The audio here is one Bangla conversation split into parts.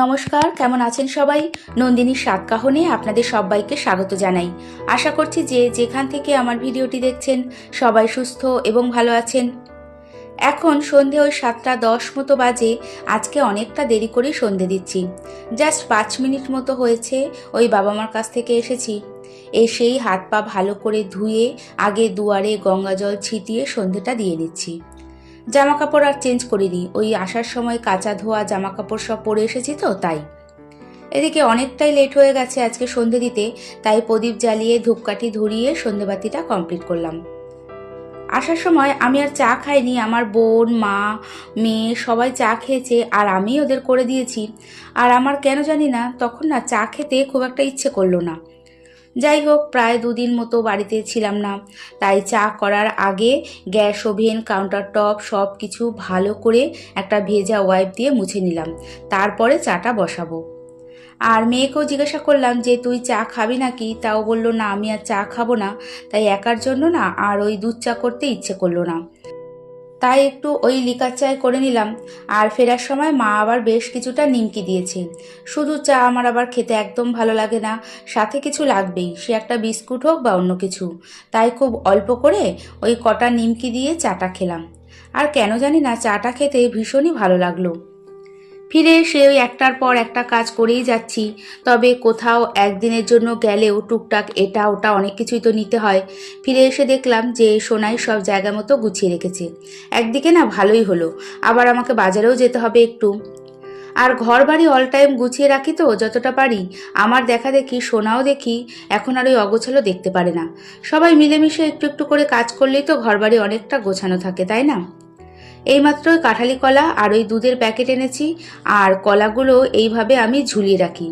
নমস্কার, কেমন আছেন সবাই? নন্দিনীর সাতকাহনে আপনাদের সবাইকে স্বাগত জানাই। আশা করছি যে যেখান থেকে আমার ভিডিওটি দেখছেন, সবাই সুস্থ এবং ভালো আছেন। এখন সন্ধে ওই সাতটা দশ মতো বাজে, আজকে অনেকটা দেরি করে সন্ধে দিচ্ছি। জাস্ট পাঁচ মিনিট মতো হয়েছে, ওই বাবা মার কাছ থেকে এসেছি। এসেই হাত পা ভালো করে ধুয়ে, আগে দুয়ারে গঙ্গা জল ছিটিয়ে সন্ধেটা দিয়ে নিচ্ছি জামা কাপড় আর চেঞ্জ করিনি। ওই আসার সময় কাঁচা ধোয়া জামা কাপড় সব পরে এসেছি তো, তাই। এদিকে অনেকটাই লেট হয়ে গেছে আজকে সন্ধে দিতে, তাই প্রদীপ জ্বালিয়ে ধূপকাঠি ধরিয়ে সন্ধেবাতিটা কমপ্লিট করলাম। আসার সময় আমি আর চা খাইনি, আমার বোন, মা, মেয়ে সবাই চা খেয়েছে, আর আমি ওদের করে দিয়েছি। আর আমার কেন জানি না, তখন না চা খেতে খুব একটা ইচ্ছে করল না। যাই হোক প্রায় দুদিন মতো বাড়িতে ছিলাম না। তাই চা করার আগে গ্যাস, ওভেন কাউন্টার টপ সব কিছু ভালো করে একটা ভেজা ওয়াইপ দিয়ে মুছে নিলাম। তারপরে চাটা বসাবো। আর মেয়েকেও জিজ্ঞাসা করলাম যে, তুই চা খাবি নাকি? তাও বলল, না, আমি আর চা খাব না। তাই একার জন্য না, আর ওই দুধ চা করতে ইচ্ছে করল না। তাই একটু ওই লিকার চায় করে নিলাম। আর ফেরার সময় মা আবার বেশ কিছুটা নিমকি দিয়েছে। শুধু চা আমার আবার খেতে একদম ভালো লাগে না, সাথে কিছু লাগবেই, সে একটা বিস্কুট হোক বা অন্য কিছু। তাই খুব অল্প করে ওই কটা নিমকি দিয়ে চাটা খেলাম। আর কেন জানি না, চাটা খেতে ভীষণই ভালো লাগল। ফিরে এসে ওই একটার পর একটা কাজ করেই যাচ্ছি। তবে কোথাও একদিনের জন্য গেলেও টুকটাক এটা ওটা অনেক কিছুই তো নিতে হয়। ফিরে এসে দেখলাম যে সোনাই সব জায়গা মতো গুছিয়ে রেখেছে। একদিকে না ভালোই হলো, আবার আমাকে বাজারেও যেতে হবে একটু। আর ঘর বাড়ি অল টাইম গুছিয়ে রাখি তো, যতটা পারি। আমার দেখা দেখি, সোনাও দেখি, এখন আর ওই অগোছালো দেখতে পারে না। সবাই মিলেমিশে একটু একটু করে কাজ করলেই তো ঘর বাড়ি অনেকটা গোছানো থাকে, তাই না? এইমাত্রই কাঁঠালি কলা আর ওই দুধের প্যাকেট এনেছি, আর কলাগুলো এইভাবে আমি ঝুলিয়ে রাখি।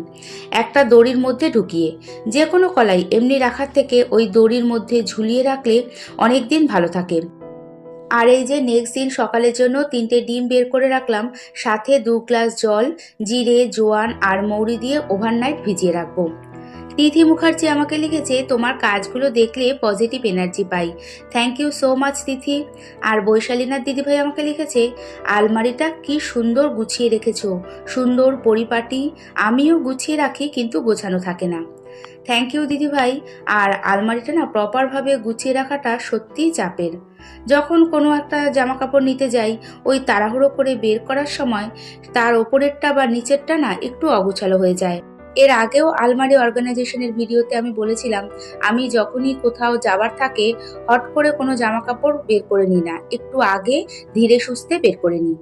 একটা দড়ির মধ্যে ঢুকিয়ে যে কোনো কলাই এমনি রাখার থেকে ওই দড়ির মধ্যে ঝুলিয়ে রাখলে অনেক দিন ভালো থাকে। আর এই যে নেক্সট দিন সকালের জন্য তিনটে ডিম বের করে রাখলাম, সাথে দু গ্লাস জল, জিরে, জোয়ান আর মৌরি দিয়ে ওভারনাইট ভিজিয়ে রাখব। তিথি মুখার্জি আমাকে লিখেছে, তোমার কাজগুলো দেখলে positive energy pi. Thank you so much Tithi. আর বৈশালীনাথ দিদিভাই আমাকে লিখেছে, আলমারিটা কি সুন্দর গুছিয়ে রেখেছো। সুন্দর পরিপাটি, আমিও গুছিয়ে রাখি কিন্তু গোছানো থাকে না। থ্যাংক ইউ দিদিভাই। আর আলমারিটা না প্রপারভাবে গুছিয়ে রাখাটা সত্যিই চাপের। যখন কোনো একটা জামা কাপড় নিতে যাই, ওই তাড়াহুড়ো করে বের করার সময় তার ওপরেরটা বা নিচেরটা না একটু অগোছালো হয়ে যায়। এর আগেও আলমারি অর্গানাইজেশনের ভিডিওতে আমি বলেছিলাম, আমি যখনই কোথাও যাবার থাকে, হট করে কোনো জামা কাপড় বের করে নিই না। একটু আগে ধীরে সুস্থে বের করে নিই।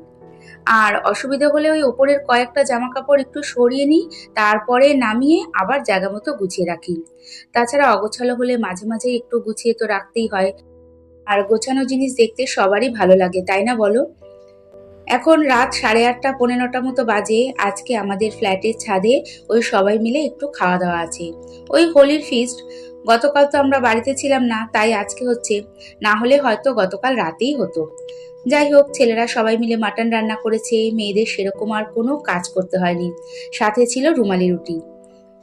আর অসুবিধা হলে ওই ওপরের কয়েকটা জামা কাপড় একটু সরিয়ে নিই, তারপরে নামিয়ে আবার জায়গা মতো গুছিয়ে রাখি। তাছাড়া অগোছালো হলে মাঝে মাঝে একটু গুছিয়ে তো রাখতেই হয়। আর গোছানো জিনিস দেখতে সবারই ভালো লাগে, তাই না বলো? এখন রাত সাড়ে আটটা, পনেরোটা মতো বাজে। আজকে আমাদের ফ্ল্যাটের ছাদে ওই সবাই মিলে একটু খাওয়া দাওয়া আছে। ওই হোলির ফিস্ট গতকাল তো আমরা বাড়িতে ছিলাম না, তাই আজকে হচ্ছে। না হলে হয়তো গতকাল রাতেই হতো। যাই হোক, ছেলেরা সবাই মিলে মাটন রান্না করেছে, মেয়েদের সেরকম আর কোনো কাজ করতে হয়নি। সাথে ছিল রুমালি রুটি।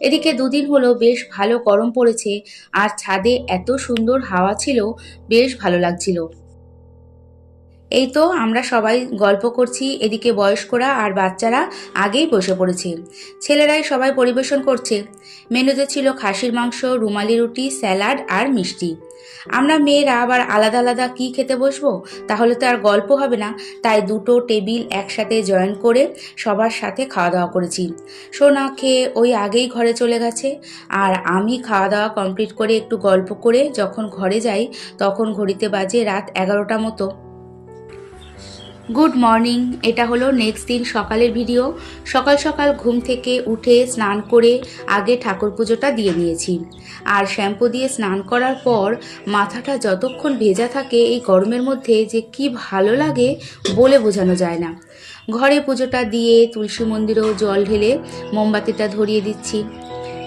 এদিকে দুদিন হলো বেশ ভালো গরম পড়েছে, আর ছাদে এত সুন্দর হাওয়া ছিল, বেশ ভালো লাগছিল। এই তো আমরা সবাই গল্প করছি, এদিকে বয়স্করা আর বাচ্চারা আগেই বসে পড়েছে। ছেলেরাই সবাই পরিবেশন করছে। মেনুতে ছিল খাসির মাংস, রুমালি রুটি, স্যালাড আর মিষ্টি। আমরা মেয়েরা আবার আলাদা আলাদা কি খেতে বসবো? তাহলে তো আর গল্প হবে না। তাই দুটো টেবিল একসাথে জয়েন করে সবার সাথে খাওয়া দাওয়া করেছি। সোনা খেয়ে ওই আগেই ঘরে চলে গেছে। আর আমি খাওয়া দাওয়া কমপ্লিট করে একটু গল্প করে যখন ঘরে যাই, তখন ঘড়িতে বাজে রাত এগারোটা মতো। গুড মর্নিং এটা হলো নেক্সট দিন সকালের ভিডিও সকাল সকাল ঘুম থেকে উঠে স্নান করে আগে ঠাকুর পুজোটা দিয়ে নিয়েছি আর শ্যাম্পু দিয়ে স্নান করার পর মাথাটা যতক্ষণ ভেজা থাকে এই গরমের মধ্যে যে কি ভালো লাগে বলে বোঝানো যায় না। ঘরে পুজোটা দিয়ে তুলসী মন্দিরেও জল ঢেলে মোমবাতিটা ধরিয়ে দিচ্ছি।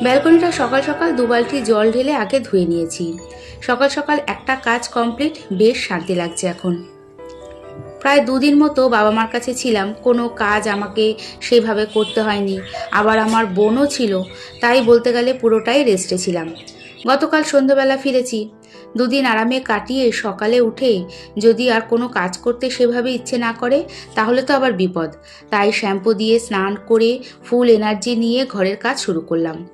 ব্যালকনিটা সকাল সকাল দু বালতি জল ঢেলে আগে ধুয়ে নিয়েছি। সকাল সকাল একটা কাজ কমপ্লিট বেশ শান্তি লাগছে এখন। প্রায় দুদিন মতো বাবা মার কাছে ছিলাম। কোনো কাজ আমাকে সেভাবে করতে হয়নি। আবার আমার বোনও ছিল, তাই বলতে গেলে পুরোটাই রেস্টে ছিলাম। গতকাল সন্ধ্যাবেলা ফিরেছি। দুদিন আরামে কাটিয়ে সকালে উঠে যদি আর কোনো কাজ করতে সেভাবে ইচ্ছে না করে, তাহলে তো আবার বিপদ। তাই শ্যাম্পু দিয়ে স্নান করে ফুল এনার্জি নিয়ে ঘরের কাজ শুরু করলাম।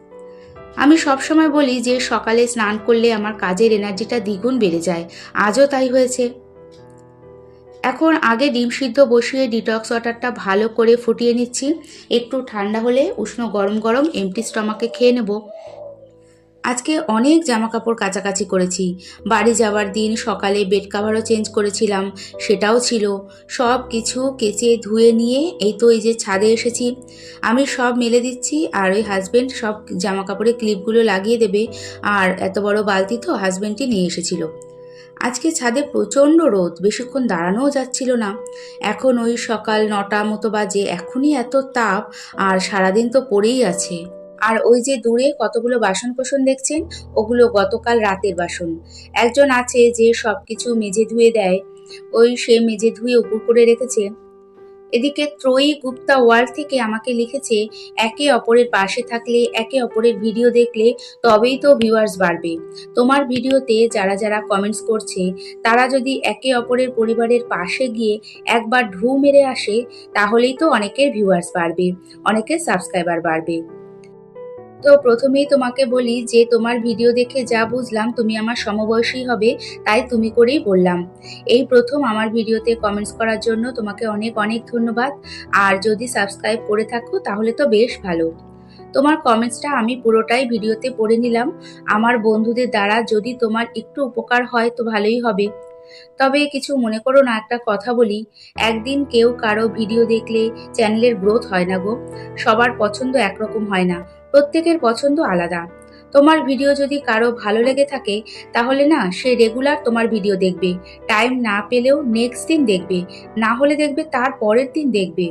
আমি সবসময় বলি যে সকালে স্নান করলে আমার কাজের এনার্জিটা দ্বিগুণ বেড়ে যায়। আজও তাই হয়েছে। এখন আগে ডিম সিদ্ধ বসিয়ে ডিটক্স ওয়াটারটা ভালো করে ফুটিয়ে নিচ্ছি। একটু ঠান্ডা হলে উষ্ণ গরম গরম এমটি স্টমাকে খেয়ে নেব। আজকে অনেক জামা কাপড় কাচাকাচি করেছি। বাড়ি যাওয়ার দিন সকালে বেড কাভারও চেঞ্জ করেছিলাম, সেটাও ছিল। সব কিছু কেচে ধুয়ে নিয়ে এই তো এই যে ছাদে এসেছি। আমি সব মেলে দিচ্ছি আর ওই হাজব্যান্ড সব জামা কাপড়ের ক্লিপগুলো লাগিয়ে দেবে। আর এত বড় বালতি তো হাজব্যান্ডটি নিয়ে এসেছিল। আজকে ছাদে প্রচণ্ড রোদ, বেশিক্ষণ দাঁড়ানোও যাচ্ছিল না। এখন ওই সকাল নটা মতো বাজে, এখনই এত তাপ, আর সারাদিন তো পড়েই আছে। আর ওই যে দূরে কতগুলো বাসন কোসন দেখছেন, ওগুলো গতকাল রাতের বাসন। একজন আছে যে সব কিছু মেজে ধুয়ে দেয়। ওই সে মেজে ধুয়ে উপর করে রেখেছে। এদিকে ত্রয়ী গুপ্তা ওয়ার্ল্ড থেকে আমাকে লিখেছে, একে অপরের পাশে থাকলে, একে অপরের ভিডিও দেখলে তবেই তো ভিউয়ার্স বাড়বে। তোমার ভিডিওতে যারা যারা কমেন্টস করছে, তারা যদি একে অপরের পরিবারের পাশে গিয়ে একবার ঢু মেরে আসে, তাহলেই তো অনেকের ভিউয়ার্স বাড়বে, অনেকের সাবস্ক্রাইবার বাড়বে। তো প্রথমেই তোমাকে বলি যে তোমার ভিডিও দেখে যা বুঝলাম তুমি আমার সমবয়সী হবে, তাই তুমি করেই বললাম। এই প্রথম আমার ভিডিওতে কমেন্টস করার জন্য তোমাকে অনেক অনেক ধন্যবাদ। আর যদি সাবস্ক্রাইব করে থাকো তাহলে তো বেশ ভালো। তোমার কমেন্টসটা আমি পুরোটাই ভিডিওতে পড়ে নিলাম। আমার বন্ধুদের দ্বারা যদি তোমার একটু উপকার হয় তো ভালোই হবে। তবে কিছু মনে করো না, একটা কথা বলি। একদিন কেউ কারও ভিডিও দেখলে চ্যানেলের গ্রোথ হয় না গো। সবার পছন্দ একরকম হয় না। প্রত্যেকের পছন্দ আলাদা। তোমার ভিডিও যদি কারও ভালো লেগে থাকে, তাহলে না, সে রেগুলার তোমার ভিডিও দেখবে। টাইম না পেলেও নেক্সট দিন দেখবে। না হলে দেখবে তার পরের দিন দেখবে।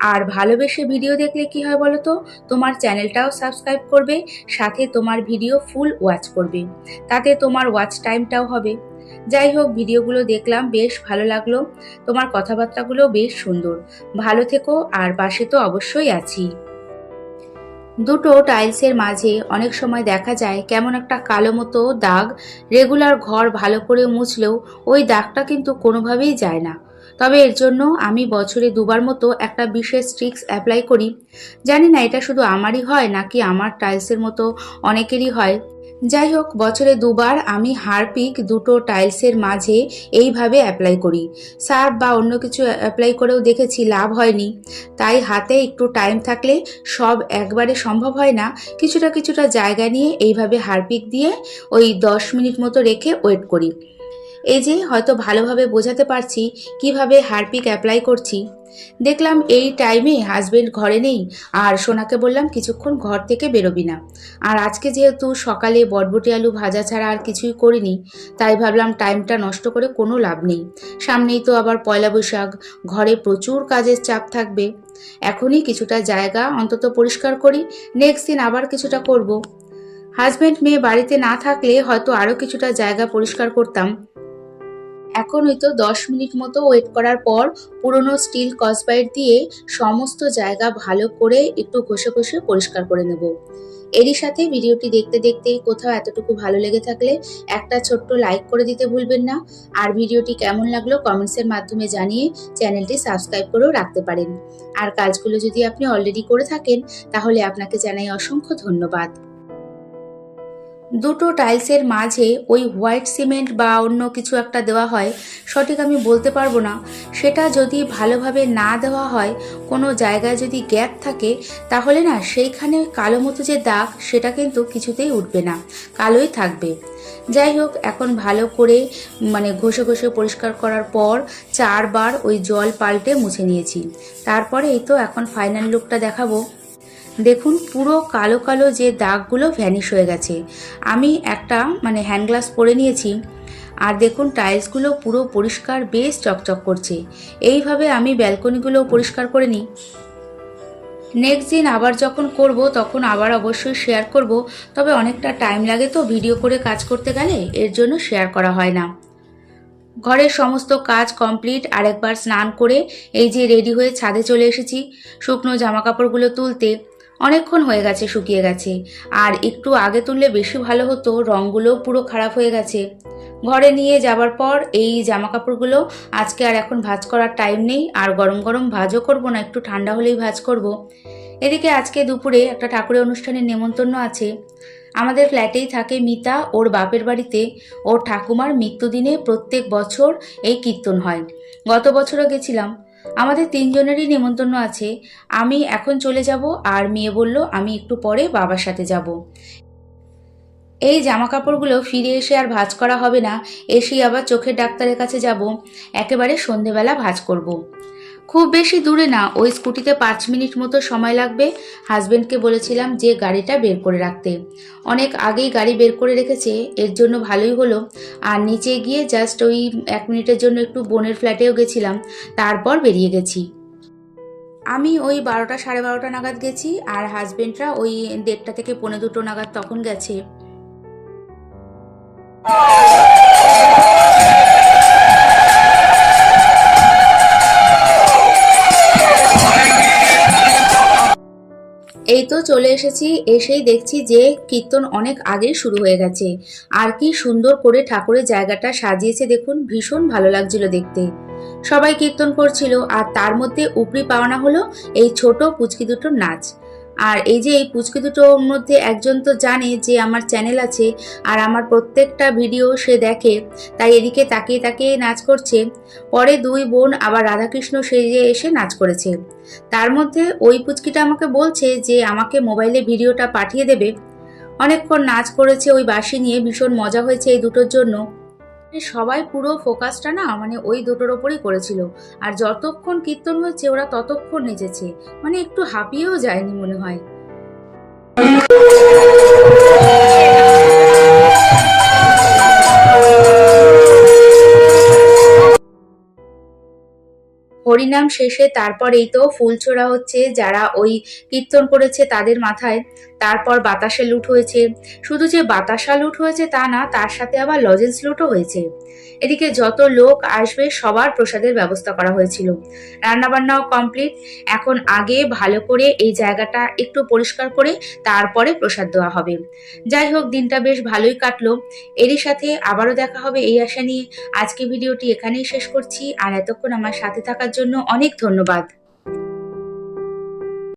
আর ভালোবেসে ভিডিও দেখলে কি হয় বলো তো তোমার চ্যানেলটাও সাবস্ক্রাইব করবে, সাথে তোমার ভিডিও ফুল ওয়াচ করবে। তাতে তোমার ওয়াচ টাইমটাও হবে। যাই হোক ভিডিওগুলো দেখলাম, বেশ ভালো লাগল। তোমার কথাবার্তাগুলো বেশ সুন্দর। ভালো থেকো, আর পাশে তো অবশ্যই আছি। দুটো টাইলসের মাঝে অনেক সময় দেখা যায় কেমন একটা কালো মতো দাগ, রেগুলার ঘর ভালো করে মুছলেও ওই দাগটা কিন্তু কোনোভাবেই যায় না। তবে এর জন্য আমি বছরে দুবার মতো একটা বিশেষ ট্রিক্স অ্যাপ্লাই করি। জানি না এটা শুধু আমারই হয় নাকি আমার টাইলসের মতো অনেকেরই হয়। যাই হোক বছরে দুবার আমি হারপিক দুটো টাইলসের মাঝে এইভাবে অ্যাপ্লাই করি। সার্ফ বা অন্য কিছু অ্যাপ্লাই করেও দেখেছি লাভ হয়নি। তাই হাতে একটু টাইম থাকলে সব একবারে সম্ভব হয় না। কিছুটা কিছুটা জায়গা নিয়ে এইভাবে হারপিক দিয়ে ওই দশ মিনিট মতো রেখে ওয়েট করি। এই যে, হয়তো ভালোভাবে বোঝাতে পারছি কীভাবে হারপিক অ্যাপ্লাই করছি। দেখলাম এই টাইমে হাজবেন্ড ঘরে নেই, আর সোনাকে বললাম কিছুক্ষণ ঘর থেকে বেরোবি না। আর আজকে যেহেতু সকালে বটবটি আলু ভাজা ছাড়া আর কিছুই করিনি, তাই ভাবলাম টাইমটা নষ্ট করে কোনো লাভ নেই। সামনেই তো আবার পয়লা বৈশাখ, ঘরে প্রচুর কাজের চাপ থাকবে। এখনই কিছুটা জায়গা অন্তত পরিষ্কার করি নেক্সট দিন আবার কিছুটা করব। হাজব্যান্ড মেয়ে বাড়িতে না থাকলে হয়তো আরও কিছুটা জায়গা পরিষ্কার করতাম। এখন হয়তো দশ মিনিট মতো ওয়েট করার পর পুরনো স্টিল কসবাইট দিয়ে সমস্ত জায়গা ভালো করে একটু ঘষে ঘষে পরিষ্কার করে নেব। এরই সাথে ভিডিওটি দেখতে দেখতে কোথাও এতটুকু ভালো লেগে থাকলে একটা ছোট্ট লাইক করে দিতে ভুলবেন না। আর ভিডিওটি কেমন লাগল কমেন্টসের মাধ্যমে জানিয়ে চ্যানেলটি সাবস্ক্রাইব করেও রাখতে পারেন। আর কাজগুলো যদি আপনি অলরেডি করে থাকেন, তাহলে আপনাকে জানাই অসংখ্য ধন্যবাদ। দুটো টাইলসের মাঝে ওই হোয়াইট সিমেন্ট বা অন্য কিছু একটা দেওয়া হয়, সঠিক আমি বলতে পারব না। সেটা যদি ভালোভাবে না দেওয়া হয়, কোনো জায়গায় যদি গ্যাপ থাকে, তাহলে না সেইখানে কালো মতো যে দাগ, সেটা কিন্তু কিছুতেই উঠবে না, কালোই থাকবে। যাই হোক, এখন ভালো করে মানে ঘষে ঘষে পরিষ্কার করার পর চারবার ওই জল পাল্টে মুছে নিয়েছি। তারপরে এই তো এখন ফাইনাল লুকটা দেখাবো। দেখুন, পুরো কালো কালো যে দাগগুলো ভ্যানিশ হয়ে গেছে। আমি একটা মানে হ্যান্ড গ্লাস পরে নিয়েছি। আর দেখুন টাইলসগুলো পুরো পরিষ্কার, বেশ চকচক করছে। এইভাবে আমি ব্যালকনিগুলোও পরিষ্কার করে নিই। নেক্সট দিন আবার যখন করব, তখন আবার অবশ্যই শেয়ার করব। তবে অনেকটা টাইম লাগে তো ভিডিও করে কাজ করতে গেলে, এর জন্য শেয়ার করা হয় না। ঘরের সমস্ত কাজ কমপ্লিট আরেকবার স্নান করে এই যে রেডি হয়ে ছাদে চলে এসেছি। শুকনো জামা কাপড়গুলো তুলতে। অনেকক্ষণ হয়ে গেছে, শুকিয়ে গেছে। আর একটু আগে তুললে বেশি ভালো হতো, রঙগুলোও পুরো খারাপ হয়ে গেছে। ঘরে নিয়ে যাবার পর এই জামা কাপড়গুলো আজকে আর এখন ভাজ করার টাইম নেই, আর গরম গরম ভাজও করব না, একটু ঠান্ডা হলেই ভাজ করব। এদিকে আজকে দুপুরে একটা ঠাকুরের অনুষ্ঠানের নেমন্তন্ন আছে। আমাদের ফ্ল্যাটেই থাকে মিতা, ওর বাপের বাড়িতে। ওর ঠাকুমার মৃত্যুদিনে প্রত্যেক বছর এই কীর্তন হয়। গত বছরও গেছিলাম। আমাদের তিনজনেরই নেমন্তন্ন আছে। আমি এখন চলে যাব আর মেয়ে বলল, আমি একটু পরে বাবার সাথে যাব। এই জামা কাপড়গুলো ফিরে এসে আর ভাজ করা হবে না। এসেই আবার চোখের ডাক্তারের কাছে যাব। একেবারে সন্ধেবেলা ভাজ করব। খুব বেশি দূরে না, ওই স্কুটিতে পাঁচ মিনিট মতো সময় লাগবে। হাজব্যান্ডকে বলেছিলাম যে গাড়িটা বের করে রাখতে। অনেক আগেই গাড়ি বের করে রেখেছে, এর জন্য ভালোই হলো। আর নিচে গিয়ে জাস্ট ওই এক মিনিটের জন্য একটু বোনের ফ্ল্যাটেও গেছিলাম, তারপর বেরিয়ে গেছি। আমি ওই বারোটা সাড়ে বারোটা নাগাদ গেছি, আর হাজবেন্ডরা ওই দেড়টা থেকে পৌনে দুটো নাগাদ তখন গেছে। এই তো চলে এসেছি, এসেই দেখছি যে কীর্তন অনেক আগেই শুরু হয়ে গেছে। আর কি সুন্দর করে ঠাকুরের জায়গাটা সাজিয়েছে দেখুন, ভীষণ ভালো লাগছিল দেখতে। সবাই কীর্তন করছিল, আর তার মধ্যে উপরি পাওনা হলো এই ছোট পুচকি দুটোর নাচ। আর এই যে এই পুচকি দুটোর মধ্যে একজন তো জানে যে আমার চ্যানেল আছে আর আমার প্রত্যেকটা ভিডিও সে দেখে, তাই এদিকে তাকিয়ে তাকিয়ে নাচ করছে। পরে দুই বোন আবার রাধাকৃষ্ণ সেজে এসে নাচ করেছে। তার মধ্যে ওই পুচকিটা আমাকে বলছে যে আমাকে মোবাইলে ভিডিওটা পাঠিয়ে দেবে। অনেকক্ষণ নাচ করেছে ওই বাঁশি নিয়ে ভীষণ মজা হয়েছে এই দুটোর জন্য। সবাই পুরো ফোকাসটা না মানে ওই দুটোর ওপরই করেছিল। আর যতক্ষণ কীর্তন হয়েছে ওরা ততক্ষণ নেচেছে। মানে একটু হাঁপিয়েও যায়নি মনে হয়। হরিনাম শেষে তারপর এই তো ফুল ছোড়া হচ্ছে, যারা ওই কীর্তন করেছে তাদের মাথায়। তারপর বাতাসে লুট হয়েছে। শুধু যে বাতাসা লুট হয়েছে তা না, তার সাথে আবার লজেন্স লুটও হয়েছে। এদিকে যত লোক আসবে, সবার প্রসাদের ব্যবস্থা করা হয়েছিল। রান্নাবান্নাও কমপ্লিট এখন আগে ভালো করে এই জায়গাটা একটু পরিষ্কার করে তারপরে প্রসাদ দেওয়া হবে। যাই হোক, দিনটা বেশ ভালোই কাটলো। এরই সাথে আবারও দেখা হবে এই আশা নিয়ে। আজকে ভিডিওটি এখানেই শেষ করছি। আর এতক্ষণ আমার সাথে থাকার জন্য অনেক ধন্যবাদ।